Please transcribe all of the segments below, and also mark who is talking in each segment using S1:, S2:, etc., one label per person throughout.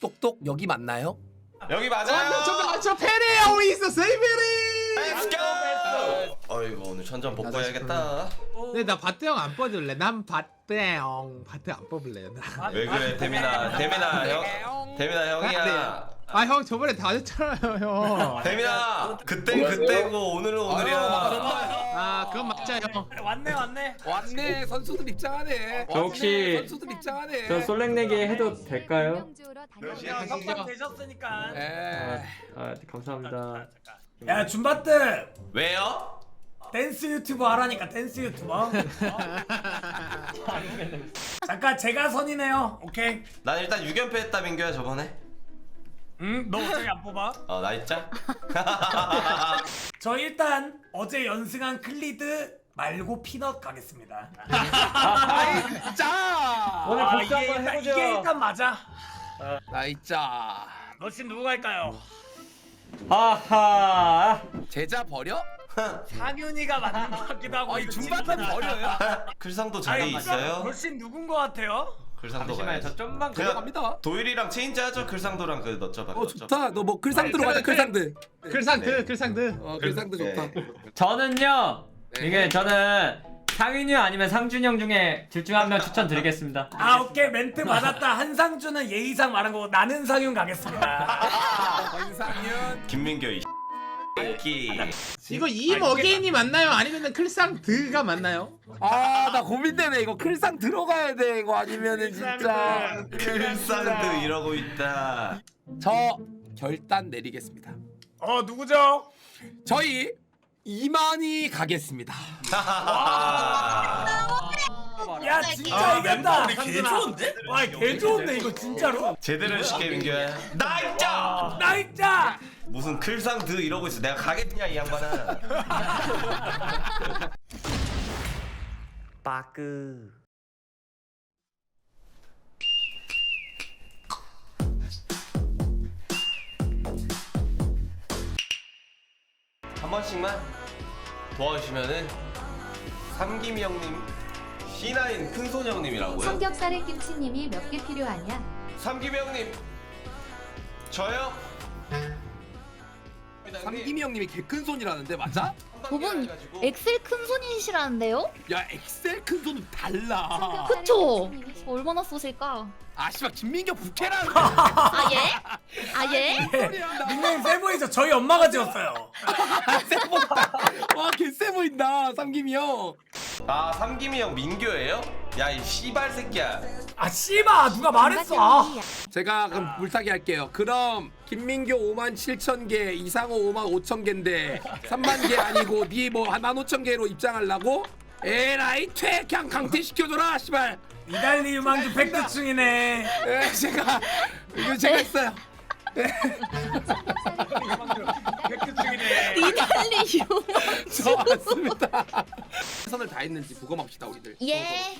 S1: 똑똑 여기 맞나요?
S2: 여기
S3: 아,
S2: 맞아요.
S3: 저, 저 페리 형이 있어 세이베리
S2: Let's go. 어이구 오늘 천전 복구해야겠다.
S3: 근데 나 바트 형 안 뽑을래 난 바트 형 바트 안 뽑을래 나.
S2: 왜 그래 태민아 태민아 형 태민아 형이야.
S3: 아 형 저번에 다 됐잖아요 형.
S2: 태민아 그때 그때고 오늘은 오늘이야.
S3: 아 그건 형.
S4: 왔네 왔네.
S1: 왔네 선수들 입장하네.
S5: 저 혹시-
S1: 선수들 입장하네.
S5: 저 솔랭 내기 해도 될까요?
S4: 야 협상 되셨으니까.
S1: 에.
S5: 아 감사합니다.
S4: 야 줌바트
S2: 왜요?
S4: 댄스 유튜버 하라니까 댄스 유튜버. 잠깐 제가 선이네요. 오케이.
S2: 난 일단 6연패 했다 민규야 저번에.
S4: 응? 너 어차피 안 뽑아?
S2: 어나 있자.
S4: 저 일단 어제 연승한 클리드 말고 피넛 가겠습니다.
S1: 자.
S5: 오늘
S4: 아,
S5: 복수
S4: 이게
S5: 한번
S4: 일단,
S5: 해보죠.
S4: 이게 일단 맞아.
S1: 나 있자.
S4: 너 지금 누구 갈까요?
S5: 하하.
S1: 제자 버려?
S4: 상윤이가 맞는 것 같기도 하고.
S1: 아이 중반판 버려요.
S2: 글상도 자리 있어요?
S4: 훨씬 누군 것 같아요?
S2: 글상도
S5: 잠시만요.
S2: 가야지.
S5: 저 좀만
S2: 그냥
S1: 들어갑니다.
S2: 도일이랑 체인지 하죠 글상도랑 그 넣죠
S1: 어 좋다. 너 뭐 글상드로 가자 글상드.
S3: 글상드 글상드.
S1: 어 글상드 좋다.
S5: 저는요.
S1: 네.
S5: 이게 저는 상윤이 아니면 상준이 형 중에 둘 중 한 명 추천드리겠습니다.
S4: 아 오케이 멘트 맞았다. 한상준은 예의상 말한 거고 나는 상윤 가겠습니다.
S1: 권상윤.
S2: 김민규 이 새끼.
S3: 이거 이임 어게인이 맞나요? 아니면 클상 드가 맞나요?
S1: 아 나 고민되네 이거 글상 들어가야 돼 이거 아니면은 진짜.
S2: 글상도 이러고 있다.
S1: 저 결단 내리겠습니다.
S4: 어 누구죠?
S1: 저희 이만희 가겠습니다.
S4: 야 진짜 이겼다. 개 좋은데? 와 개 좋은데 이거 진짜로?
S2: 제대로 시켜 민규야. 나 있자.
S4: 나 있자.
S2: 무슨 클상 드 이러고 있어. 내가 가겠냐 이 양반아.
S5: 빠끄.
S2: 한 번씩만 도와주시면은 삼김이 형님, C9 큰손 형님이라고요.
S6: 삼겹살에 김치님이 몇 개 필요하냐?
S2: 삼김이 형님, 저요.
S1: 삼김이 형님이 개큰 손이라는데 맞아?
S7: 저분 엑셀 큰 손이시라는데요?
S1: 야 엑셀 큰 손은 달라.
S7: 그쵸? 얼마나 쏘실까?
S1: 아 씨발 김민규 부캐라는
S7: 아 예? 아 예?
S1: 나
S4: 닉네임 세 보이죠? 저희 엄마가 지었어요.
S1: 와 개쎄 보인다 삼김이 형.
S2: 아 삼김이 형 민규예요? 야 이 씨발 새끼야.
S4: 아 씨바 누가 말했어? 아.
S1: 제가 그럼 물타기 할게요. 그럼 김민규 5만 7천 개, 이상호 5만 5천 개인데 3만 개 아니고 니뭐 1만 5천 개로 입장하려고? 에라이 퇴 그냥 강퇴시켜줘라 씨발.
S4: 이달리 유망주 팩트충이네.
S1: 에 제가 이거 제가 했어요.
S4: 팩트충이네.
S7: 이달리 유.
S1: 저 왔습니다. 최선을 다 했는지 보고 맙시다 우리들.
S7: 예.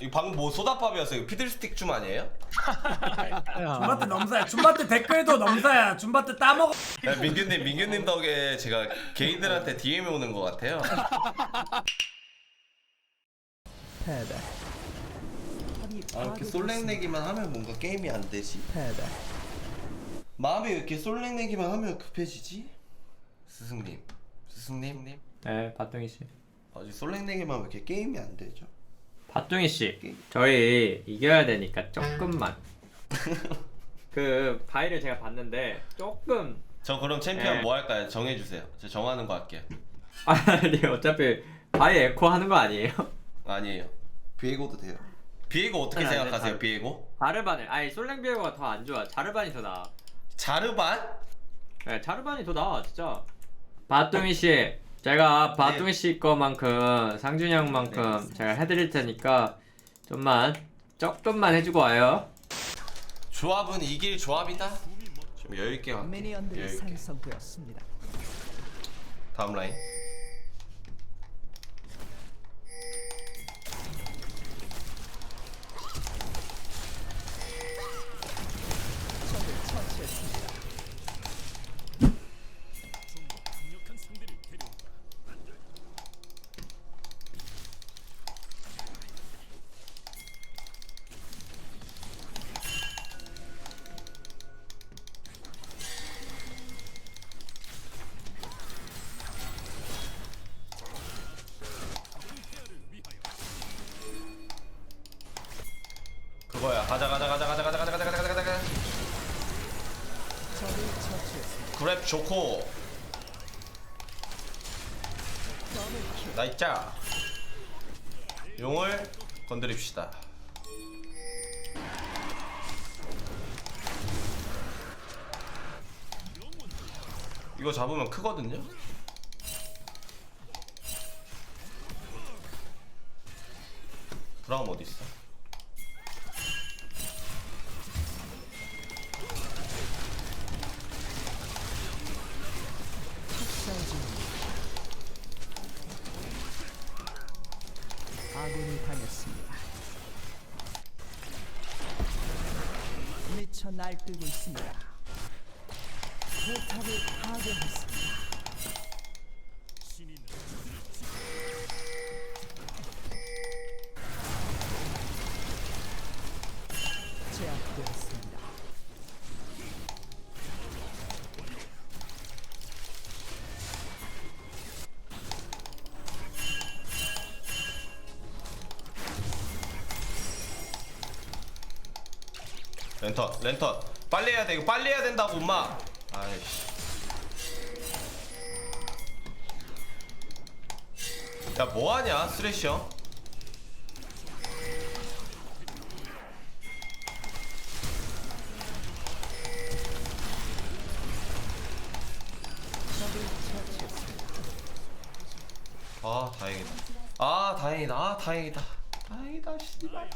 S2: 이거 방금 뭐 소다팝이었어요? 피들스틱 춤 아니에요?
S4: 줌바트 넘사야. 줌바트 댓글도 넘사야. 줌바트 따먹어.
S2: 야, 민규님 민규님 덕에 제가 개인들한테 DM이 오는 것 같아요. 아 이렇게 솔랭 내기만 하면 뭔가 게임이 안 되지? 마음이 왜 이렇게 솔랭 내기만 하면 급해지지? 스승님, 스승님,
S5: 네, 바뚱이 씨.
S2: 아직 솔랭 내기만 하면 이렇게 게임이 안 되죠?
S5: 바뚱이 씨. 저희 이겨야 되니까 조금만. 그 바이를 제가 봤는데 조금
S2: 저 그럼 챔피언
S5: 네.
S2: 뭐 할까요? 정해주세요. 제가 정하는 거 할게요.
S5: 아니 어차피 바이 에코 하는 거 아니에요?
S2: 아니에요. 비에고도 돼요. 비에고 어떻게
S5: 아니, 아니,
S2: 생각하세요?
S5: 아니.
S2: 비에고?
S5: 자르반을 아니 솔랭 비에고가 더 안 좋아. 자르반이 더 나아.
S2: 자르반?
S5: 네, 자르반이 더 나아 진짜. 바뚱이 씨, 제가 바뚱이 씨 거만큼 상준이 형만큼 제가 해드릴 테니까 좀만 조금만 해주고 와요.
S2: 조합은 이길 조합이다. 좀 여유 있게 갈게.
S8: 미니언들이
S2: 여유 있게.
S8: 생성되었습니다.
S2: 다음 라인. 가자 가자 가자 가자 가자 가자 가자 가자 가자. 가자 그랩 좋고. 나 있자 용을 건드립시다. 이거 잡으면 크거든요? 브라움 어디 있어? 랜턴 랜턴. 빨리 해야 돼 이거 빨리 해야 된다고 엄마. 아이씨. 야 뭐하냐 쓰레쉬 형? 아 다행이다. 아 다행이다. 아 다행이다. 다행이다 씨발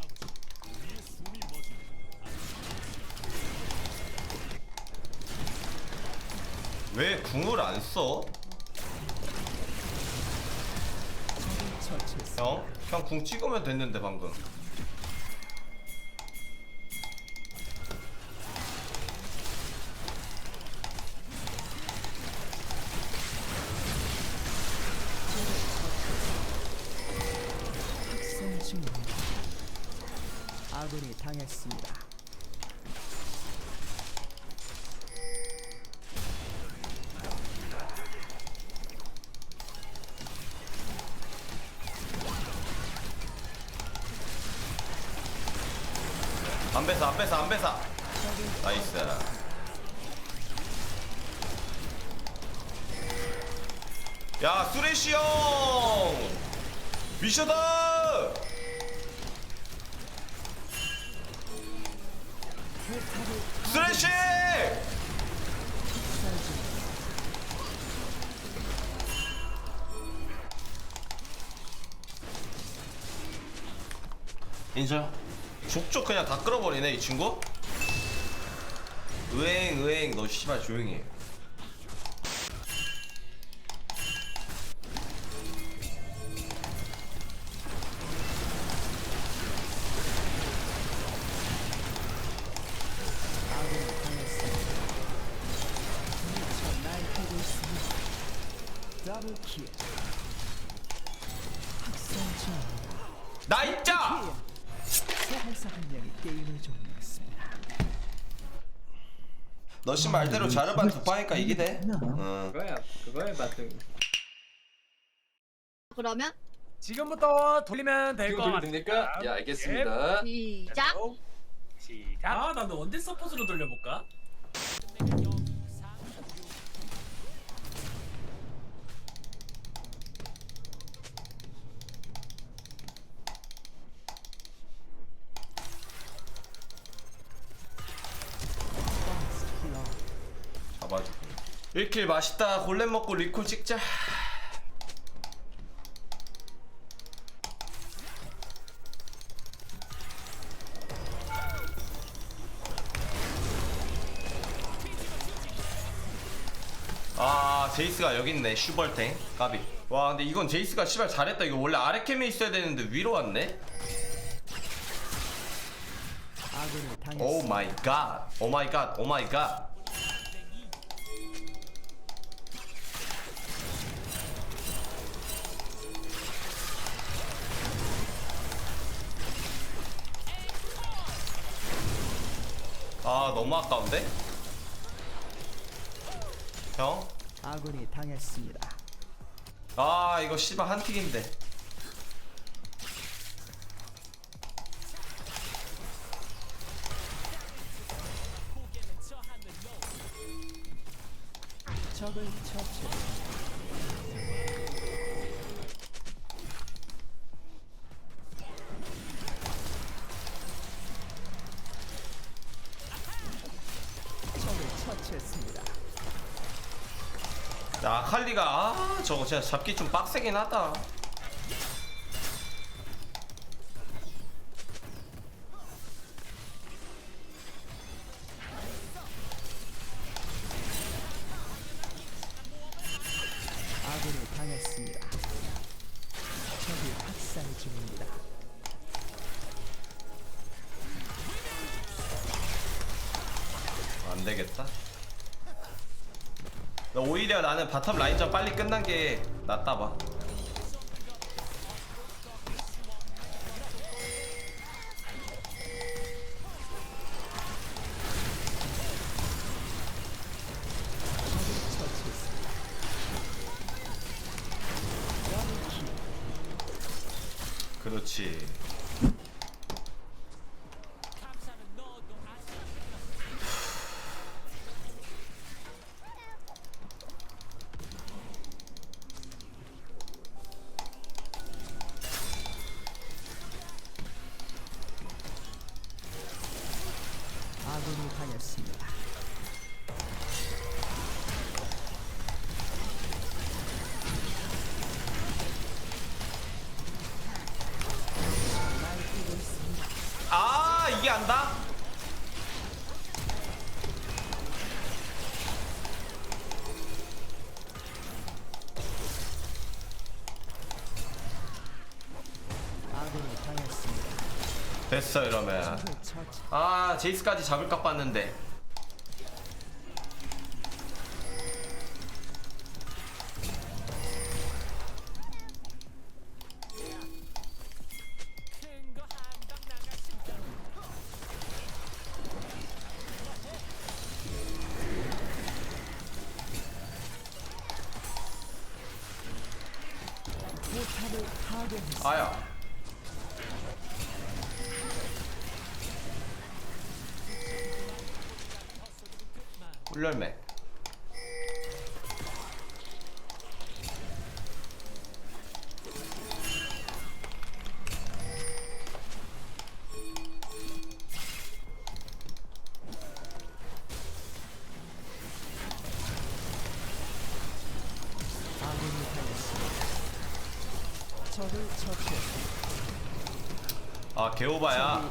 S2: 왜 궁을 안 써? 형? 그냥 궁 찍으면 됐는데 방금.
S8: 아군이 당했습니다.
S2: 안 뺏어 안 뺏어 안 뺏어. 나이스. 야 수레쉬 형! 미션다! 수레쉬 인정 족족 그냥 다 끌어버리네 이 친구 으행 으행 너 씨발 조용히 해 나 있자!
S8: 소환사 한 명이 게임을 종료했습니다.
S2: 너씨 말대로 자르반 두 파니까 이기대 응
S5: 그거야 그거야 바텀
S7: 그러면
S4: 지금부터 돌리면 될 것 같아.
S9: 됩니까? 예, 알겠습니다.
S7: 시작.
S4: 시작. 아, 나도 원딜 서폿으로 돌려볼까?
S2: 1킬 맛있다 골렘 먹고 리콜 찍자 아 제이스가 여기 있네 슈벌탱 까비 와 근데 이건 제이스가 씨발 잘했다 이거 원래 아래 캠에 있어야 되는데 위로 왔네. 오 마이 갓. 오 마이 갓. 오 마이 갓. 아, 너무 아까운데? 형?
S8: 아군이 당했습니다.
S2: 아, 이거 씨발 한 틱인데. 야 아칼리가 아 저거 진짜 잡기 좀 빡세긴 하다 오히려 나는 바텀 라인전 빨리 끝난 게 낫다 봐.
S8: 아군
S2: 됐어 이러면. 아 제이스까지 잡을 까 봤는데. 아야.
S8: 처치했습니다.
S2: 아 개오바야.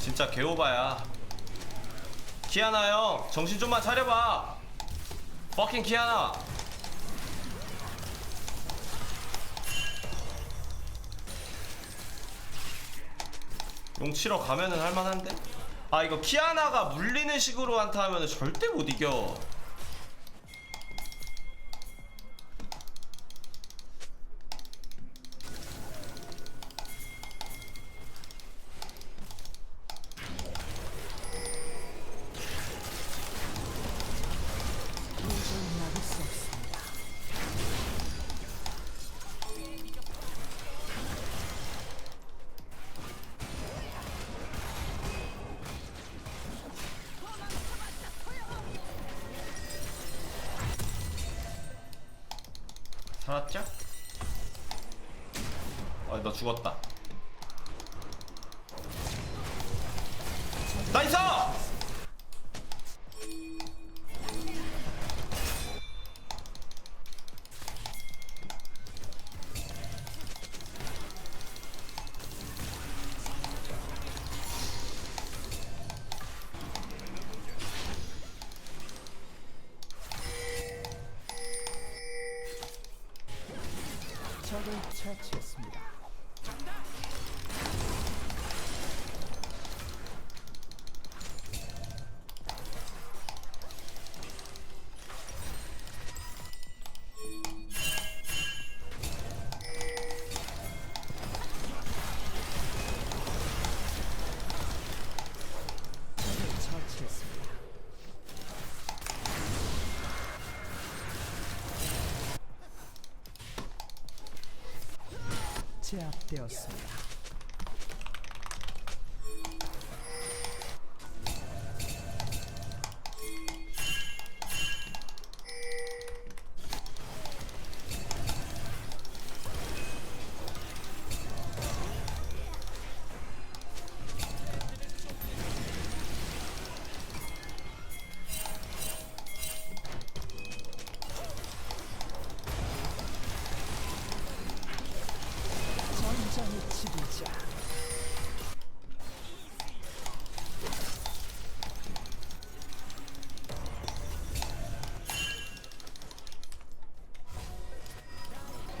S2: 진짜 개오바야. 키아나 형 정신 좀만 차려봐. 퍼킹 키아나. 용 치러 가면은 할만한데? 아 이거 키아나가 물리는 식으로 한타 하면은 절대 못 이겨. 살았죠? 아, 너 죽었다. 나이스!
S8: 제압되었습니다.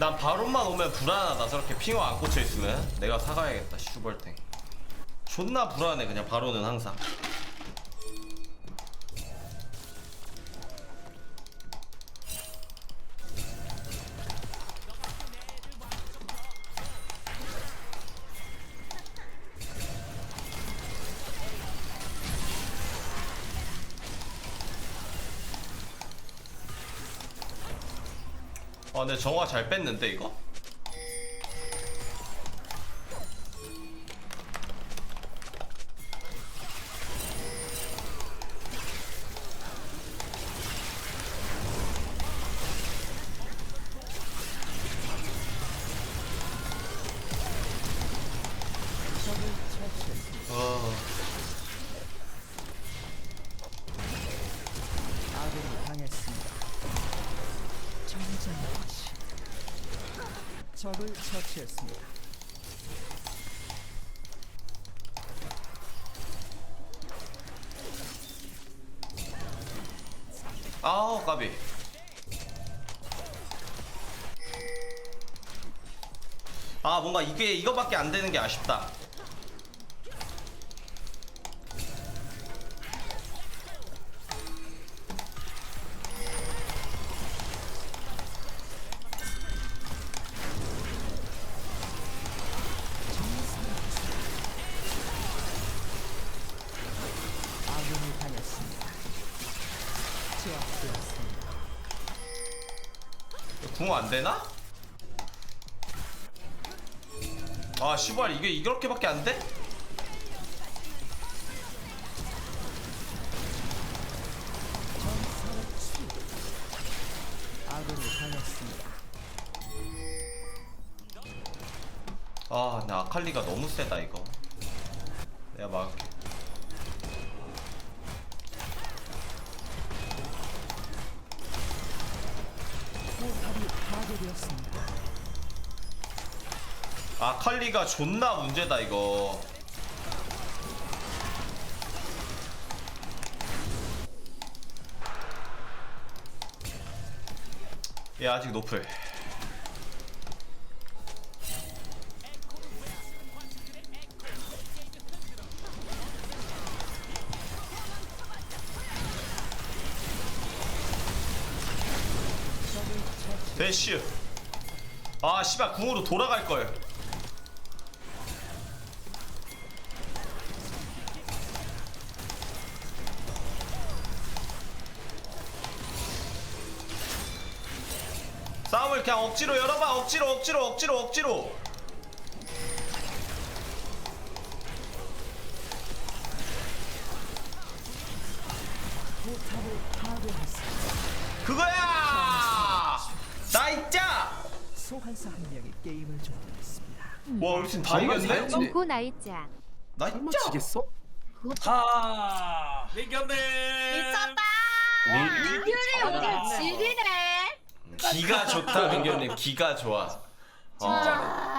S2: 난 바론만 오면 불안하다 저렇게 핑어 안 꽂혀 있으면 내가 사가야겠다 슈벌탱. 존나 불안해 그냥 바론은 항상 근데 정화 잘 뺐는데 이거?
S8: 적을 처치했습니다.
S2: 아우 까비 아 뭔가 이게 이거밖에 안 되는 게 아쉽다 궁안 되나? 아 씨발 이게 이렇게밖에 안 돼?
S8: 아군이 당했습니다.
S2: 아, 나 아칼리가 너무 세다 이거. 내가 막을게. 아칼리가 존나 문제다 이거. 얘 아직 노플. 대쉬. 아 씨발 궁으로 돌아갈 걸. 억지로 열어봐 억지로 억지로 억지로 억지로. 그거야 나 있자
S8: 소환사 한 명이 게임을 종료했습니다.
S2: 와 우리 팀 다 이겼네
S6: 롱코 나이자.
S2: 나
S1: 설마
S2: 있자
S1: 지겠어?
S4: 하 민규님
S7: 미쳤다.
S6: 민규리 여기 지리네.
S2: 기가 좋다 민규님 기가 좋아. 어.